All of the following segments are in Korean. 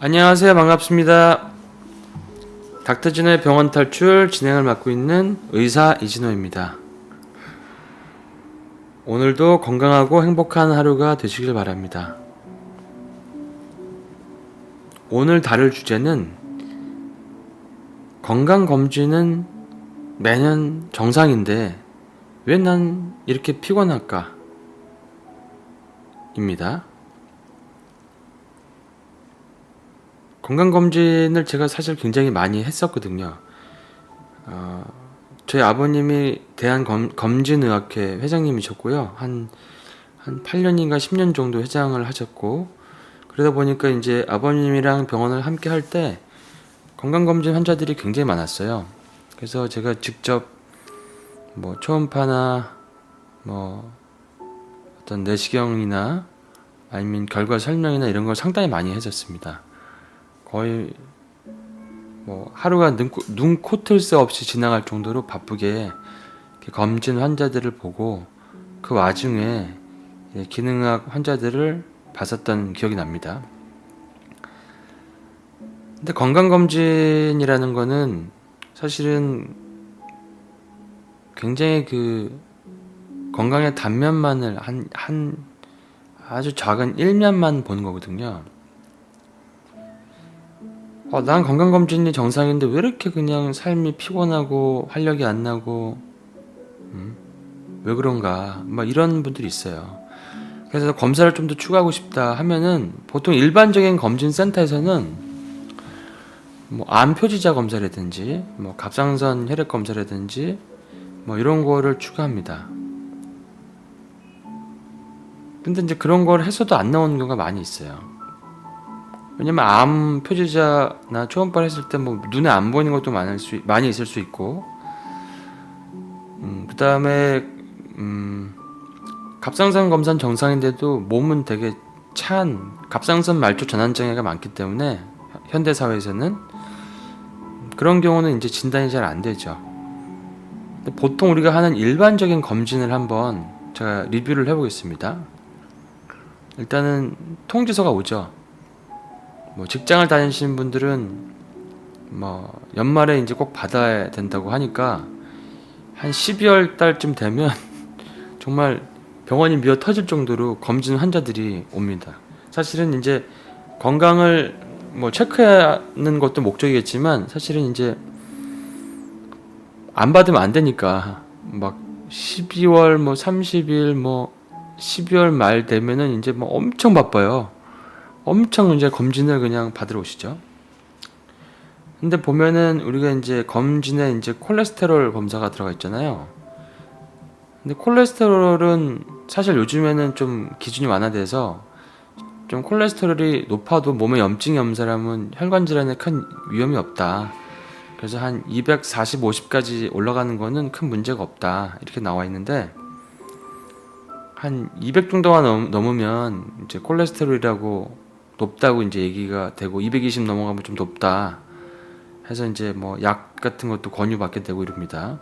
안녕하세요. 반갑습니다. 닥터진의 병원 탈출 진행을 맡고 있는 의사 이진호입니다. 오늘도 건강하고 행복한 하루가 되시길 바랍니다. 오늘 다룰 주제는 건강검진은 매년 정상인데 왜 난 이렇게 피곤할까? 입니다. 건강검진을 제가 사실 굉장히 많이 했었거든요. 어, 저희 아버님이 대한검진의학회 회장님이셨고요. 한, 한 8년인가 10년 정도 회장을 하셨고, 그러다 보니까 이제 아버님이랑 병원을 함께 할 때 건강검진 환자들이 굉장히 많았어요. 그래서 제가 직접 뭐 초음파나 뭐 어떤 내시경이나 아니면 결과 설명이나 이런 걸 상당히 많이 해줬습니다. 거의 뭐 하루가 눈, 눈, 코, 틀새 없이 지나갈 정도로 바쁘게 검진 환자들을 보고 그 와중에 기능학 환자들을 봤었던 기억이 납니다. 근데 건강검진이라는 거는 사실은 굉장히 그 건강의 단면만을 한, 한 아주 작은 일면만 보는 거거든요. 어, 난 건강검진이 정상인데 왜 이렇게 그냥 삶이 피곤하고 활력이 안 나고, 음? 왜 그런가? 막 이런 분들이 있어요. 그래서 검사를 좀 더 추가하고 싶다 하면은 보통 일반적인 검진 센터에서는 뭐 암 표지자 검사라든지 뭐 갑상선 혈액 검사라든지 뭐 이런 거를 추가합니다. 근데 이제 그런 걸 해서도 안 나오는 경우가 많이 있어요. 왜냐면 암 표지자나 초음파를 했을 때 뭐 눈에 안 보이는 것도 많을 수 많이 있을 수 있고, 음, 그 다음에 음, 갑상선 검사는 정상인데도 몸은 되게 찬 갑상선 말초 전환 장애가 많기 때문에 현대 사회에서는 그런 경우는 이제 진단이 잘 안 되죠. 보통 우리가 하는 일반적인 검진을 한번 제가 리뷰를 해보겠습니다. 일단은 통지서가 오죠. 뭐 직장을 다니시는 분들은 뭐 연말에 이제 꼭 받아야 된다고 하니까 한 12월 달쯤 되면 정말 병원이 미어 터질 정도로 검진 환자들이 옵니다. 사실은 이제 건강을 뭐 체크하는 것도 목적이겠지만 사실은 이제 안 받으면 안 되니까 막 12월 뭐 30일 뭐 12월 말 되면은 이제 뭐 엄청 바빠요. 엄청 이제 검진을 그냥 받으러 오시죠. 근데 보면은 우리가 이제 검진에 이제 콜레스테롤 검사가 들어가 있잖아요. 근데 콜레스테롤은 사실 요즘에는 좀 기준이 완화돼서 좀 콜레스테롤이 높아도 몸에 염증이 없는 사람은 혈관 질환에 큰 위험이 없다. 그래서 한 240, 50까지 올라가는 거는 큰 문제가 없다. 이렇게 나와 있는데 한 200 정도가 넘, 넘으면 이제 콜레스테롤이라고 높다고 이제 얘기가 되고 220 넘어가면 좀 높다. 해서 이제 뭐 약 같은 것도 권유받게 되고 이럽니다.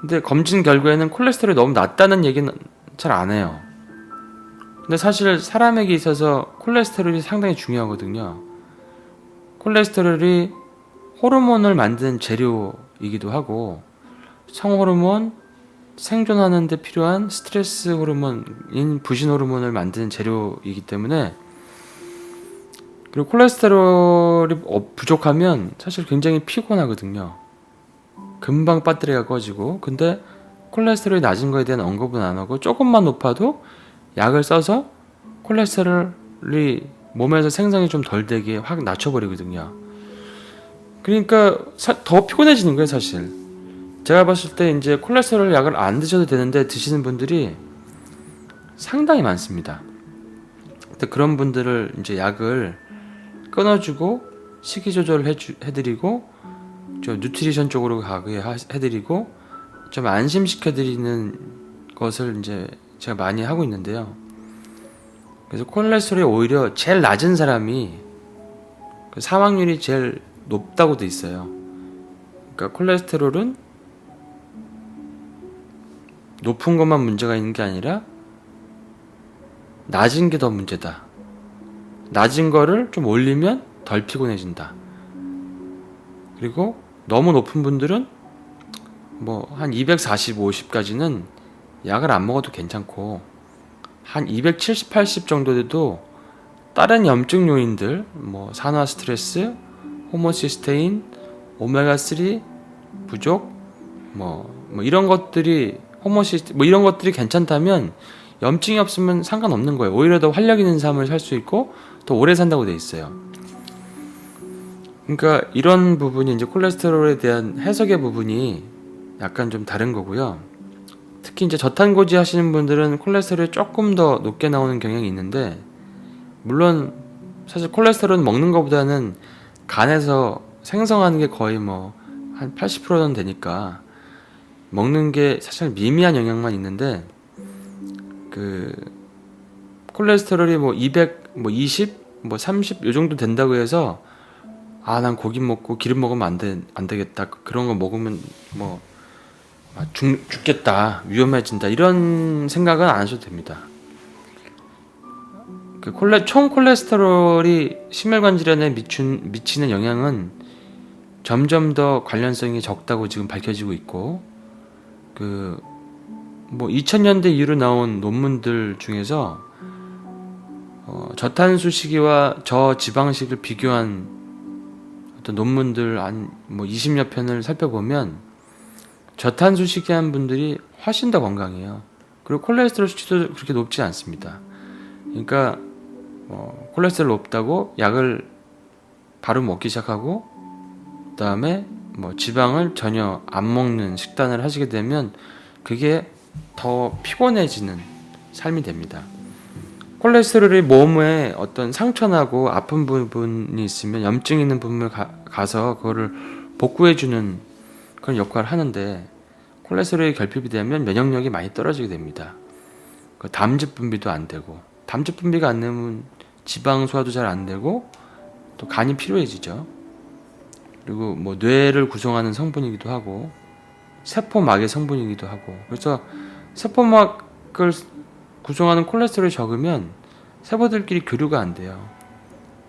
근데 검진 결과에는 콜레스테롤이 너무 낮다는 얘기는 잘 안 해요. 근데 사실 사람에게 있어서 콜레스테롤이 상당히 중요하거든요. 콜레스테롤이 호르몬을 만드는 재료이기도 하고 성호르몬, 생존하는 데 필요한 스트레스 호르몬인 부신 호르몬을 만드는 재료이기 때문에 그리고 콜레스테롤이 어- 부족하면 사실 굉장히 피곤하거든요. 금방 배터리가 꺼지고 근데 콜레스테롤이 낮은 거에 대한 언급은 안 하고 조금만 높아도 약을 써서 콜레스테롤이 몸에서 생성이 좀 덜 되게 확 낮춰버리거든요. 그러니까 사- 더 피곤해지는 거예요, 사실. 제가 봤을 때 이제 콜레스테롤 약을 안 드셔도 되는데 드시는 분들이 상당히 많습니다. 근데 그런 분들을 이제 약을 끊어주고 식이 조절을 해주, 해드리고 저 뉴트리션 쪽으로 가게 하- 해드리고 좀 안심시켜드리는 것을 이제 제가 많이 하고 있는데요. 그래서 콜레스테롤이 오히려 제일 낮은 사람이 그 사망률이 제일 높다고 돼 있어요. 그러니까 콜레스테롤은 높은 것만 문제가 있는 게 아니라 낮은 게 더 문제다. 낮은 거를 좀 올리면 덜 피곤해진다. 그리고 너무 높은 분들은 뭐 한 240, 50까지는 약을 안 먹어도 괜찮고 한 270, 80 정도 돼도 다른 염증 요인들 뭐 산화 스트레스, 호모시스테인, 오메가 3 부족 뭐, 뭐 이런 것들이 호모시스 뭐 이런 것들이 괜찮다면 염증이 없으면 상관없는 거예요. 오히려 더 활력 있는 삶을 살 수 있고 더 오래 산다고 돼 있어요. 그러니까 이런 부분이 이제 콜레스테롤에 대한 해석의 부분이 약간 좀 다른 거고요. 특히 이제 저탄고지 하시는 분들은 콜레스테롤이 조금 더 높게 나오는 경향이 있는데 물론 사실 콜레스테롤은 먹는 것보다는 간에서 생성하는 게 거의 뭐 한 80%는 되니까 먹는 게 사실 미미한 영향만 있는데 그 콜레스테롤이 뭐 200, 뭐 20, 뭐 30 요 정도 된다고 해서 아 난 고기 먹고 기름 먹으면 안, 되, 안 되겠다 그런 거 먹으면 뭐 아, 죽, 죽겠다 위험해진다 이런 생각은 안 하셔도 됩니다. 그 콜레 총 콜레스테롤이 심혈관 질환에 미친, 미치는 영향은 점점 더 관련성이 적다고 지금 밝혀지고 있고 그 뭐 2000년대 이후로 나온 논문들 중에서 어, 저탄수 식이와 저지방식을 비교한 어떤 논문들 한뭐 20여 편을 살펴보면 저탄수 식이한 분들이 훨씬 더 건강해요. 그리고 콜레스테롤 수치도 그렇게 높지 않습니다. 그러니까 어, 콜레스테롤 높다고 약을 바로 먹기 시작하고 그다음에 뭐 지방을 전혀 안 먹는 식단을 하시게 되면 그게 더 피곤해지는 삶이 됩니다. 콜레스테롤이 몸에 어떤 상처나고 아픈 부분이 있으면 염증 있는 부분을 가, 가서 그거를 복구해주는 그런 역할을 하는데 콜레스테롤이 결핍이 되면 면역력이 많이 떨어지게 됩니다. 그 담즙 분비도 안 되고 담즙 분비가 안 되면 지방 소화도 잘 안 되고 또 간이 피로해지죠. 그리고 뭐 뇌를 구성하는 성분이기도 하고 세포막의 성분이기도 하고 그래서 세포막을 구성하는 콜레스테롤이 적으면 세포들끼리 교류가 안 돼요.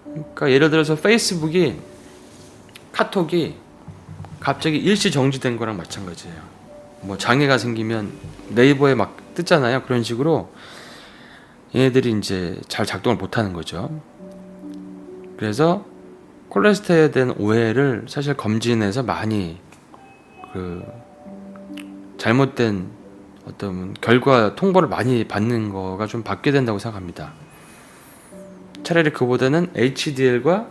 그러니까 예를 들어서 페이스북이 카톡이 갑자기 일시 정지된 거랑 마찬가지예요. 뭐 장애가 생기면 네이버에 막 뜨잖아요. 그런 식으로 얘네들이 이제 잘 작동을 못 하는 거죠. 그래서 콜레스테롤에 대한 오해를 사실 검진에서 많이 그 잘못된 어떤 결과 통보를 많이 받는 거가 좀 받게 된다고 생각합니다. 차라리 그보다는 HDL과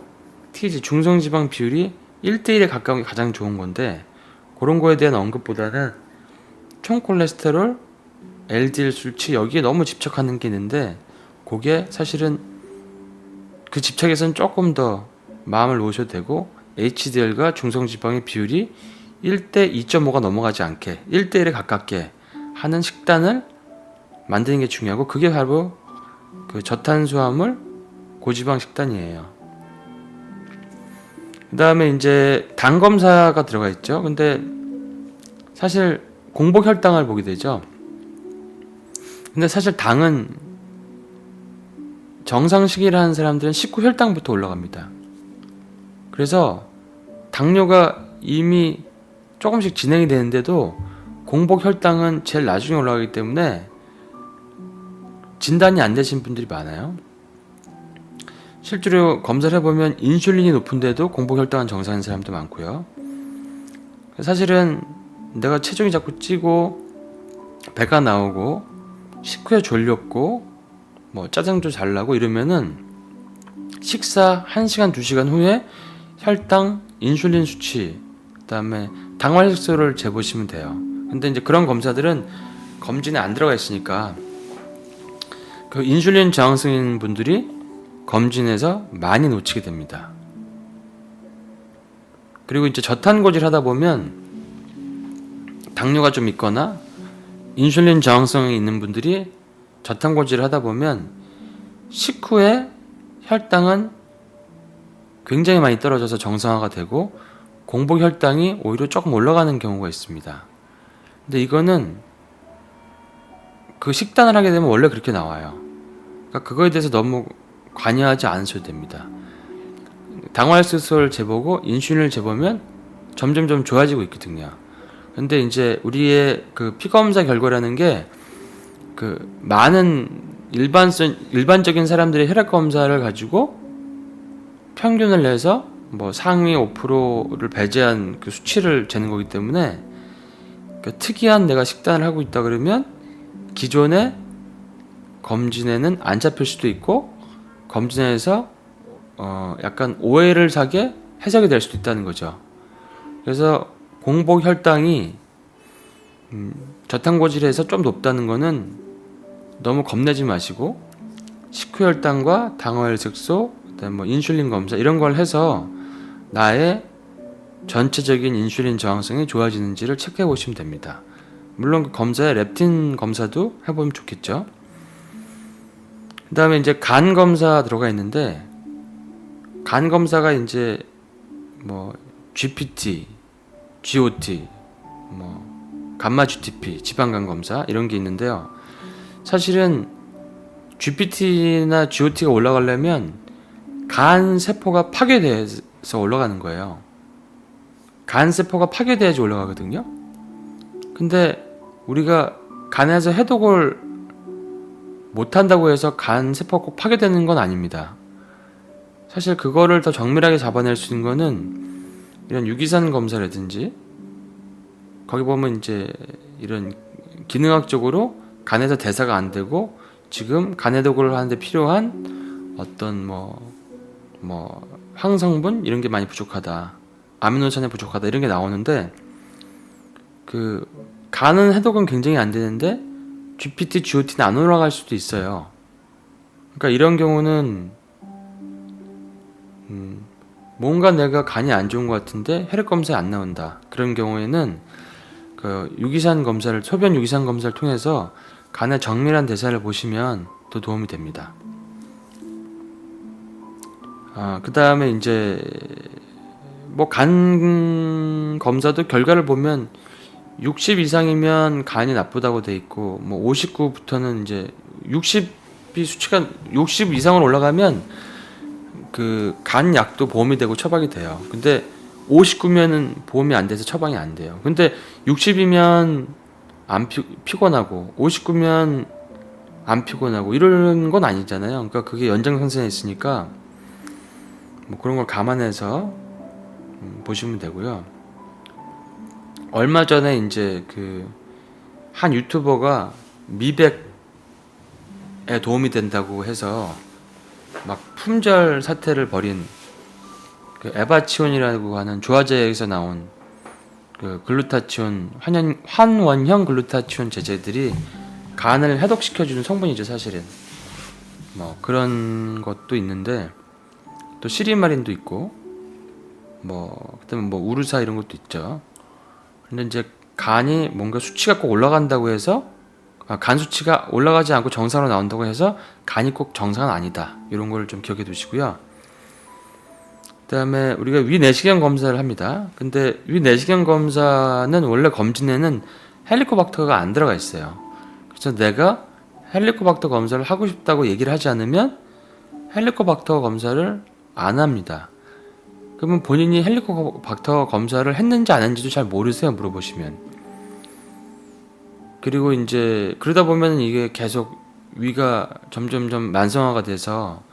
TG 중성지방 비율이 1대1에 가까운 게 가장 좋은 건데 그런 거에 대한 언급보다는 총 콜레스테롤, LDL 수치 여기에 너무 집착하는 게 있는데 그게 사실은 그 집착에서는 조금 더 마음을 놓으셔도 되고 HDL과 중성지방의 비율이 1대 2.5가 넘어가지 않게 1대 1에 가깝게 하는 식단을 만드는 게 중요하고 그게 바로 그 저탄수화물 고지방 식단이에요. 그 다음에 이제 당 검사가 들어가 있죠. 근데 사실 공복 혈당을 보게 되죠. 근데 사실 당은 정상 식이라 하는 사람들은 식후 혈당부터 올라갑니다. 그래서 당뇨가 이미 조금씩 진행이 되는데도 공복 혈당은 제일 나중에 올라가기 때문에 진단이 안 되신 분들이 많아요. 실제로 검사를 해보면 인슐린이 높은데도 공복 혈당은 정상인 사람도 많고요. 사실은 내가 체중이 자꾸 찌고 배가 나오고 식후에 졸렸고 뭐 짜증도 잘 나고 이러면은 식사 1시간 2시간 후에 혈당, 인슐린 수치, 그다음에 당화혈색소를 재보시면 돼요. 근데 이제 그런 검사들은 검진에 안 들어가 있으니까 그 인슐린 저항성인 분들이 검진에서 많이 놓치게 됩니다. 그리고 이제 저탄고지를 하다 보면 당뇨가 좀 있거나 인슐린 저항성이 있는 분들이 저탄고지를 하다 보면 식후에 혈당은 굉장히 많이 떨어져서 정상화가 되고 공복 혈당이 오히려 조금 올라가는 경우가 있습니다. 근데 이거는 그 식단을 하게 되면 원래 그렇게 나와요. 그러니까 그거에 대해서 너무 관여하지 않으셔도 됩니다. 당화혈색소를 재보고 인슐린을 재보면 점점 점 좋아지고 있거든요. 근데 이제 우리의 그 피 검사 결과라는 게 그 많은 일반성 일반적인 사람들의 혈액 검사를 가지고 평균을 내서 뭐 상위 5%를 배제한 그 수치를 재는 거기 때문에 그 특이한 내가 식단을 하고 있다 그러면 기존의 검진에는 안 잡힐 수도 있고 검진에서 어 약간 오해를 사게 해석이 될 수도 있다는 거죠. 그래서 공복 혈당이 음, 저탄고지에서 좀 높다는 거는 너무 겁내지 마시고 식후 혈당과 당화혈색소, 그다음 뭐 인슐린 검사 이런 걸 해서 나의 전체적인 인슐린 저항성이 좋아지는지를 체크해 보시면 됩니다. 물론 그 검사에 렙틴 검사도 해보면 좋겠죠. 그 다음에 이제 간 검사 들어가 있는데 간 검사가 이제 뭐 GPT, GOT, 뭐 감마 GTP, 지방간 검사 이런 게 있는데요. 사실은 GPT나 GOT가 올라가려면 간 세포가 파괴돼서 올라가는 거예요. 간 세포가 파괴돼야지 올라가거든요. 근데 우리가 간에서 해독을 못 한다고 해서 간 세포가 꼭 파괴되는 건 아닙니다. 사실 그거를 더 정밀하게 잡아낼 수 있는 거는 이런 유기산 검사라든지 거기 보면 이제 이런 기능학적으로 간에서 대사가 안 되고 지금 간 해독을 하는데 필요한 어떤 뭐 뭐 항성분 이런 게 많이 부족하다. 아미노산이 부족하다 이런 게 나오는데 그 간은 해독은 굉장히 안 되는데 GPT, GOT는 안 올라갈 수도 있어요. 그러니까 이런 경우는 음, 뭔가 내가 간이 안 좋은 것 같은데 혈액 검사에 안 나온다. 그런 경우에는 그 유기산 검사를 소변 유기산 검사를 통해서 간의 정밀한 대사를 보시면 또 도움이 됩니다. 아, 그 다음에 이제 뭐 간 검사도 결과를 보면 60 이상이면 간이 나쁘다고 돼 있고 뭐 59부터는 이제 60이 수치가 60 이상으로 올라가면 그 간 약도 보험이 되고 처방이 돼요. 근데 59면은 보험이 안 돼서 처방이 안 돼요. 근데 60이면 안 피, 피곤하고 59면 안 피곤하고 이런 건 아니잖아요. 그러니까 그게 연장선상에 있으니까 뭐 그런 걸 감안해서 음, 보시면 되고요. 얼마 전에 이제 그 한 유튜버가 미백에 도움이 된다고 해서 막 품절 사태를 벌인 그 에바치온이라고 하는 조화제에서 나온 그 글루타치온 환연, 환원형 글루타치온 제제들이 간을 해독시켜주는 성분이죠 사실은 뭐 그런 것도 있는데 또 시리마린도 있고 뭐 그다음에 뭐 우르사 이런 것도 있죠. 근데 이제 간이 뭔가 수치가 꼭 올라간다고 해서 아, 간 수치가 올라가지 않고 정상으로 나온다고 해서 간이 꼭 정상은 아니다. 이런 걸 좀 기억해 두시고요. 그다음에 우리가 위 내시경 검사를 합니다. 근데 위 내시경 검사는 원래 검진에는 헬리코박터가 안 들어가 있어요. 그래서 내가 헬리코박터 검사를 하고 싶다고 얘기를 하지 않으면 헬리코박터 검사를 안 합니다. 그러면 본인이 헬리코박터 검사를 했는지 안 했는지도 잘 모르세요 물어보시면 그리고 이제 그러다 보면 이게 계속 위가 점점점 만성화가 돼서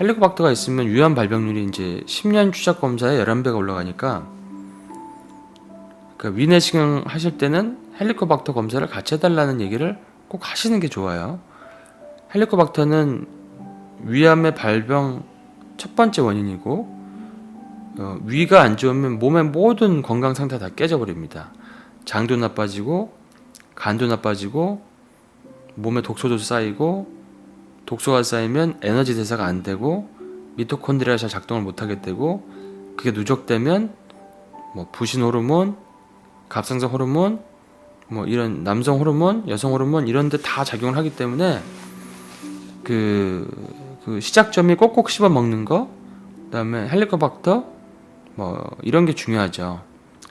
헬리코박터가 있으면 위암 발병률이 이제 10년 추적 검사에 11배가 올라가니까 그 위내시경 하실 때는 헬리코박터 검사를 같이 해달라는 얘기를 꼭 하시는 게 좋아요. 헬리코박터는 위암의 발병 첫 번째 원인이고 어, 위가 안 좋으면 몸의 모든 건강 상태 다 깨져버립니다. 장도 나빠지고 간도 나빠지고 몸에 독소도 쌓이고 독소가 쌓이면 에너지 대사가 안 되고 미토콘드리아가 잘 작동을 못하게 되고 그게 누적되면 뭐 부신 호르몬, 갑상선 호르몬, 뭐 이런 남성 호르몬, 여성 호르몬 이런 데 다 작용을 하기 때문에 그, 그 시작점이 꼭꼭 씹어 먹는 거, 그다음에 헬리코박터 뭐 이런 게 중요하죠.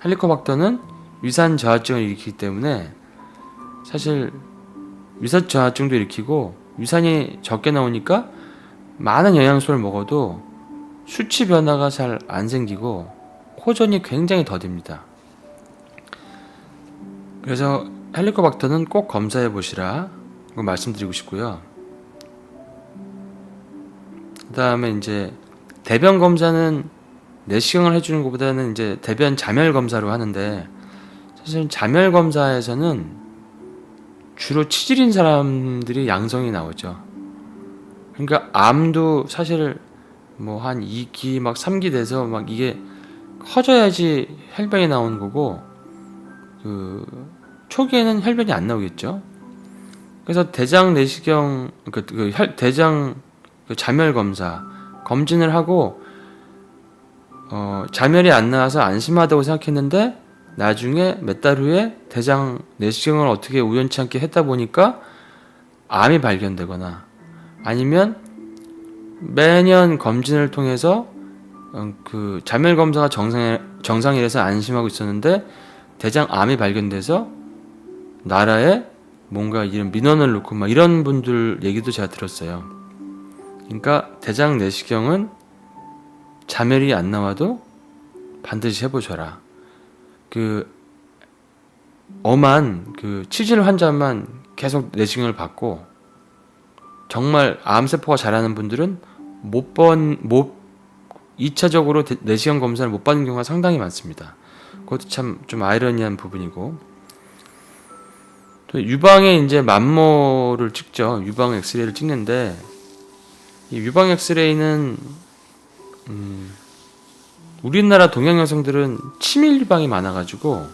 헬리코박터는 위산 저하증을 일으키기 때문에 사실 위산 저하증도 일으키고 위산이 적게 나오니까 많은 영양소를 먹어도 수치 변화가 잘 안 생기고 호전이 굉장히 더딥니다. 그래서 헬리코박터는 꼭 검사해 보시라 고 말씀드리고 싶고요. 그다음에 이제 대변 검사는 내시경을 해주는 것보다는 이제 대변 자멸 검사로 하는데 사실 자멸 검사에서는 주로 치질인 사람들이 양성이 나오죠. 그러니까 암도 사실 뭐 한 2기 막 3기 돼서 막 이게 커져야지 혈변이 나오는 거고 그 초기에는 혈변이 안 나오겠죠. 그래서 대장 내시경 그, 그 혈, 대장 그 자멸 검사 검진을 하고 어, 자멸이 안 나와서 안심하다고 생각했는데 나중에 몇 달 후에 대장 내시경을 어떻게 우연치 않게 했다 보니까 암이 발견되거나 아니면 매년 검진을 통해서 어, 그 자멸 검사가 정상 정상이라서 안심하고 있었는데 대장 암이 발견돼서 나라에 뭔가 이런 민원을 넣고 막 이런 분들 얘기도 제가 들었어요. 그러니까 대장 내시경은 자멸이 안 나와도 반드시 해보셔라. 그 엄한 그 치질 환자만 계속 내시경을 받고 정말 암세포가 자라는 분들은 못 번 못 2차적으로 내시경 검사를 못 받는 경우가 상당히 많습니다. 그것도 참 좀 아이러니한 부분이고 또 유방에 이제 만모를 찍죠. 유방 엑스레이를 찍는데 이 유방 엑스레이는 음, 우리나라 동양 여성들은 치밀 유방이 많아가지고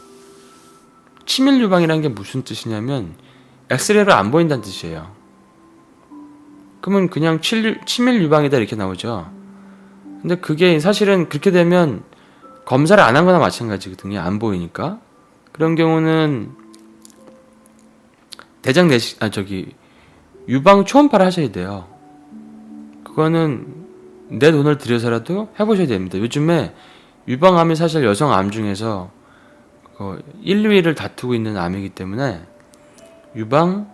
치밀 유방이라는 게 무슨 뜻이냐면 엑스레이로 안 보인다는 뜻이에요. 그러면 그냥 칠, 치밀 유방이다 이렇게 나오죠. 근데 그게 사실은 그렇게 되면 검사를 안 한 거나 마찬가지거든요. 안 보이니까. 그런 경우는 대장 내시 아 저기 유방 초음파를 하셔야 돼요. 그거는 내 돈을 들여서라도 해보셔야 됩니다. 요즘에 유방암이 사실 여성 암 중에서 그 1, 2위를 다투고 있는 암이기 때문에 유방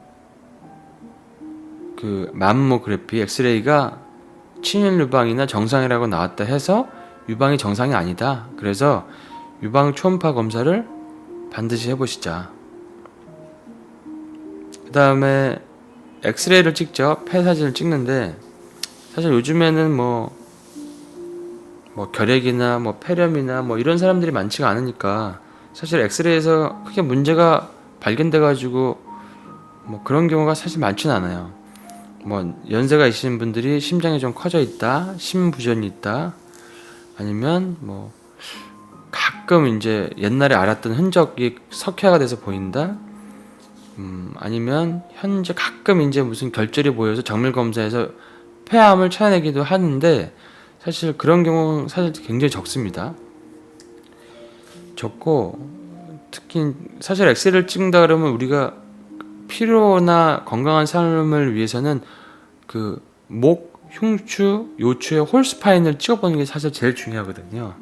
그 맘모그래피 엑스레이가 친일 유방이나 정상이라고 나왔다 해서 유방이 정상이 아니다. 그래서 유방 초음파 검사를 반드시 해보시자. 그 다음에 엑스레이를 찍죠. 폐 사진을 찍는데 사실 요즘에는 뭐, 뭐 결핵이나 뭐 폐렴이나 뭐 이런 사람들이 많지가 않으니까 사실 엑스레이에서 크게 문제가 발견돼가지고 뭐 그런 경우가 사실 많지는 않아요. 뭐 연세가 있으신 분들이 심장이 좀 커져 있다, 심부전이 있다, 아니면 뭐 가끔 이제 옛날에 알았던 흔적이 석회화가 돼서 보인다. 음, 아니면 현재 가끔 이제 무슨 결절이 보여서 정밀 검사에서 폐암을 찾아내기도 하는데 사실 그런 경우 사실 굉장히 적습니다. 적고 특히 사실 엑셀을 찍는다 그러면 우리가 피로나 건강한 삶을 위해서는 그 목, 흉추, 요추의 홀스파인을 찍어보는 게 사실 제일 중요하거든요.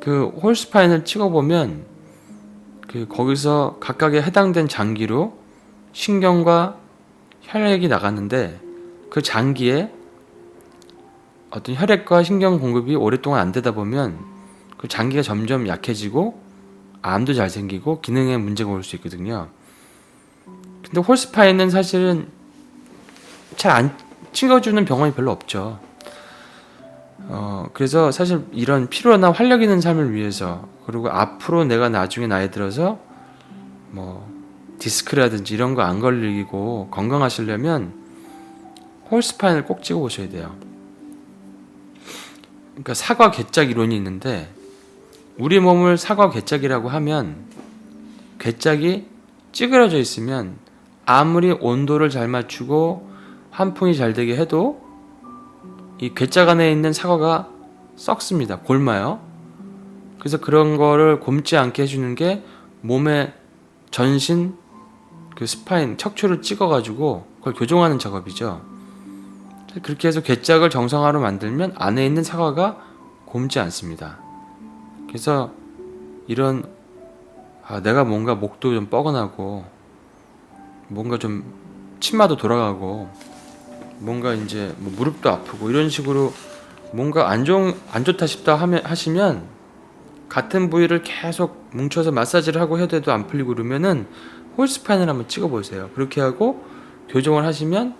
그 홀스파인을 찍어보면 그 거기서 각각에 해당된 장기로 신경과 혈액이 나갔는데 그 장기에 어떤 혈액과 신경 공급이 오랫동안 안 되다 보면 그 장기가 점점 약해지고 암도 잘 생기고 기능에 문제가 올 수 있거든요. 근데 홀스파이는 사실은 잘 안 찍어주는 병원이 별로 없죠. 어, 그래서 사실 이런 피로나 활력 있는 삶을 위해서 그리고 앞으로 내가 나중에 나이 들어서 뭐 디스크라든지 이런 거 안 걸리고 건강하시려면 홀스파인을 꼭 찍어 보셔야 돼요. 그러니까 사과 괴짝 이론이 있는데 우리 몸을 사과 괴짝이라고 하면 괴짝이 찌그러져 있으면 아무리 온도를 잘 맞추고 환풍이 잘 되게 해도 이 괴짝 안에 있는 사과가 썩습니다. 골마요. 그래서 그런 거를 곪지 않게 해주는 게 몸의 전신 그 스파인 척추를 찍어가지고 그걸 교정하는 작업이죠. 그렇게 해서 괴짝을 정상화로 만들면 안에 있는 사과가 곪지 않습니다. 그래서 이런 아, 내가 뭔가 목도 좀 뻐근하고 뭔가 좀 치마도 돌아가고 뭔가 이제 뭐 무릎도 아프고 이런 식으로 뭔가 안, 좋은, 안 좋다 싶다 하면, 하시면 같은 부위를 계속 뭉쳐서 마사지를 하고 해도 안 풀리고 그러면은 홀스파인을 한번 찍어 보세요. 그렇게 하고 교정을 하시면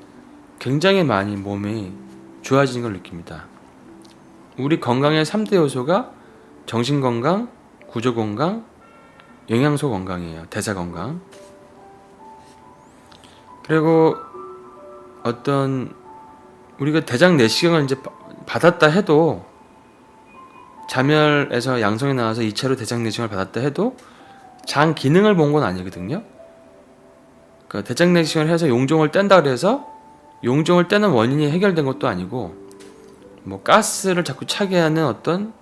굉장히 많이 몸이 좋아지는 걸 느낍니다. 우리 건강의 3대 요소가 정신 건강, 구조 건강, 영양소 건강이에요. 대사 건강. 그리고 어떤 우리가 대장 내시경을 이제 바- 받았다 해도 자멸에서 양성이 나와서 2차로 대장 내시경을 받았다 해도 장 기능을 본 건 아니거든요. 그러니까 대장 내시경을 해서 용종을 뗀다 그래서 용종을 떼는 원인이 해결된 것도 아니고 뭐 가스를 자꾸 차게 하는 어떤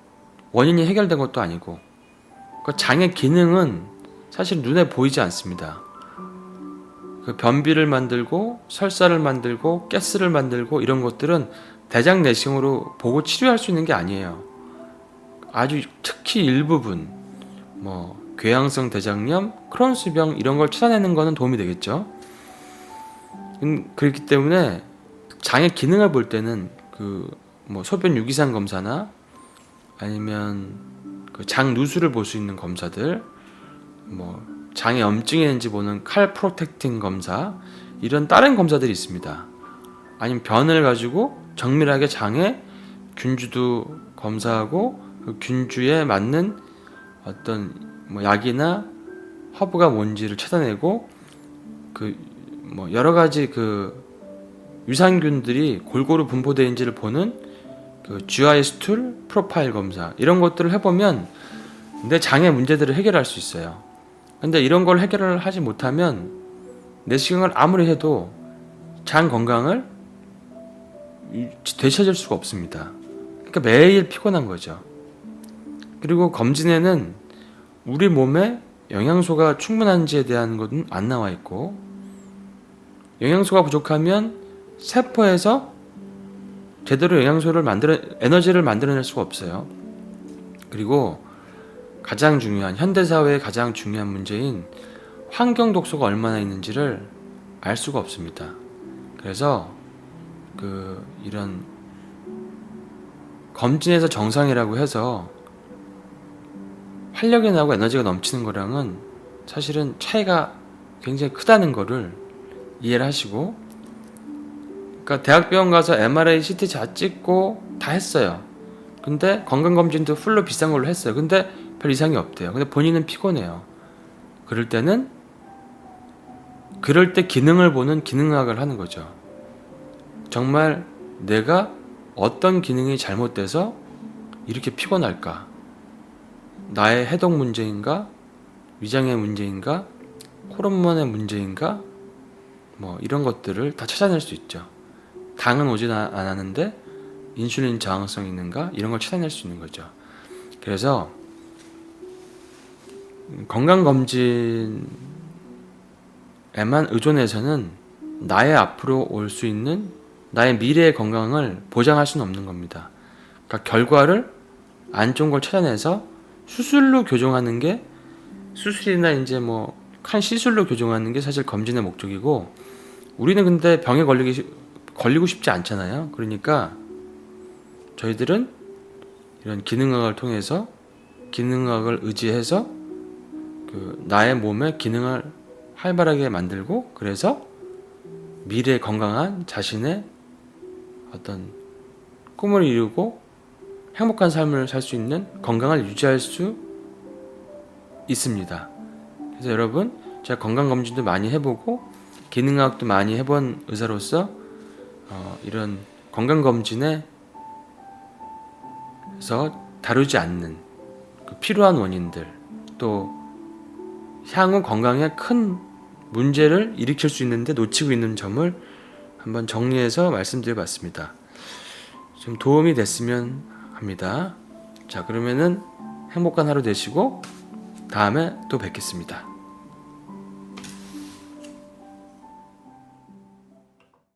원인이 해결된 것도 아니고 그 장의 기능은 사실 눈에 보이지 않습니다. 그 변비를 만들고 설사를 만들고 가스를 만들고 이런 것들은 대장 내시경으로 보고 치료할 수 있는 게 아니에요. 아주 특히 일부분 뭐 궤양성 대장염, 크론스병 이런 걸 찾아내는 거는 도움이 되겠죠. 음, 그렇기 때문에 장의 기능을 볼 때는 그 뭐 소변 유기산 검사나 아니면 그 장 누수를 볼 수 있는 검사들 뭐 장에 염증이 있는지 보는 칼 프로텍팅 검사 이런 다른 검사들이 있습니다. 아니면 변을 가지고 정밀하게 장에 균주도 검사하고 그 균주에 맞는 어떤 뭐 약이나 허브가 뭔지를 찾아내고 그 뭐 여러 가지 그 유산균들이 골고루 분포되어 있는지를 보는 그 GI 스툴 프로파일 검사 이런 것들을 해보면 내 장의 문제들을 해결할 수 있어요. 근데 이런 걸 해결을 하지 못하면 내시경을 아무리 해도 장 건강을 유- 되찾을 수가 없습니다. 그러니까 매일 피곤한 거죠. 그리고 검진에는 우리 몸에 영양소가 충분한지에 대한 것은 안 나와 있고 영양소가 부족하면 세포에서 제대로 영양소를 만들어 에너지를 만들어낼 수가 없어요. 그리고 가장 중요한 현대 사회의 가장 중요한 문제인 환경 독소가 얼마나 있는지를 알 수가 없습니다. 그래서 그 이런 검진에서 정상이라고 해서 활력이 나고 에너지가 넘치는 거랑은 사실은 차이가 굉장히 크다는 거를 이해를 하시고 그러니까 대학병원 가서 MRI, CT 다 찍고 다 했어요. 근데 건강검진도 풀로 비싼 걸로 했어요. 근데 별 이상이 없대요. 근데 본인은 피곤해요. 그럴 때는 그럴 때 기능을 보는 기능학을 하는 거죠. 정말 내가 어떤 기능이 잘못돼서 이렇게 피곤할까? 나의 해독 문제인가? 위장의 문제인가? 호르몬의 문제인가? 뭐 이런 것들을 다 찾아낼 수 있죠. 당은 오진 아- 않았는데 인슐린 저항성 있는가? 이런 걸 찾아낼 수 있는 거죠. 그래서 건강 검진에만 의존해서는 나의 앞으로 올 수 있는 나의 미래의 건강을 보장할 수는 없는 겁니다. 그러니까 결과를 안 좋은 걸 찾아내서 수술로 교정하는 게 수술이나 이제 뭐 칸 시술로 교정하는 게 사실 검진의 목적이고 우리는 근데 병에 걸리기 시- 걸리고 싶지 않잖아요. 그러니까 저희들은 이런 기능학을 통해서 기능학을 의지해서 그 나의 몸의 기능을 활발하게 만들고 그래서 미래 건강한 자신의 어떤 꿈을 이루고 행복한 삶을 살 수 있는 건강을 유지할 수 있습니다. 그래서 여러분 제가 건강 검진도 많이 해보고 기능학도 많이 해본 의사로서 어, 이런 건강 검진에서 다루지 않는 그 필요한 원인들 또 향후 건강에 큰 문제를 일으킬 수 있는데 놓치고 있는 점을 한번 정리해서 말씀드려봤습니다. 좀 도움이 됐으면 합니다. 자 그러면은 행복한 하루 되시고 다음에 또 뵙겠습니다.